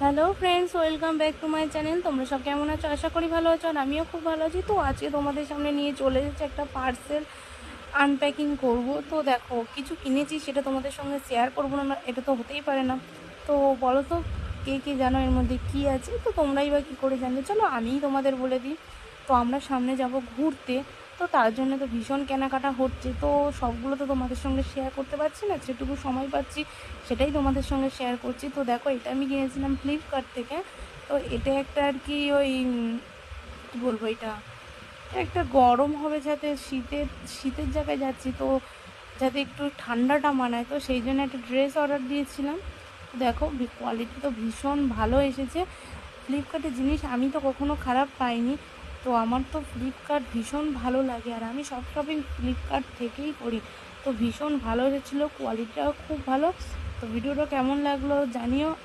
Hello friends welcome back to my channel তোমরা সব কেমন আছো? আশা করি ভালো আছো আর আমিও খুব ভালো আছি। তো আজকে তোমাদের সামনে নিয়ে চলে এসেছি একটা পার্সেল আনপ্যাকিং করব। তো দেখো, কিছু কিনেছি সেটা তোমাদের সঙ্গে শেয়ার করব না এটা তো হতেই পারে না। তো বলো তো, কে কে জানো এর মধ্যে কি আছে? তো তোমরাই বা কী করে জানবে চলো আমিই তোমাদের বলে দিই। তো আমরা সামনে যাব ঘুরতে। তো তার জন্য তো ভীষণ কেনাকাটা হচ্ছে। তো সবগুলো তো তোমাদের সঙ্গে শেয়ার করতে পারছি না, যেটুকু সময় পাচ্ছি সেটাই তোমাদের সঙ্গে শেয়ার করছি। তো দেখো, এটা আমি কিনেছিলাম ফ্লিপকার্ট থেকে। তো এটা একটা আর কি ওই, কী বলব এটা? একটা গরম হবে যাতে শীতের শীতের জায়গায় যাচ্ছি, তো যাতে একটু ঠান্ডাটা মানায়। তো সেই জন্য একটা ড্রেস অর্ডার দিয়েছিলাম। দেখো কোয়ালিটি তো ভীষণ ভালো এসেছে। ফ্লিপকার্টের জিনিস আমি তো কখনো খারাপ পাইনি। তো আমার তো ফ্লিপকার্ট ভীষণ ভালো লাগে আর আমি সব শপিং ফ্লিপকার্ট থেকেই করি। তো ভীষণ ভালো হয়েছিলো কোয়ালিটিটাও খুব ভালো। তো ভিডিওটা কেমন লাগল জানিও।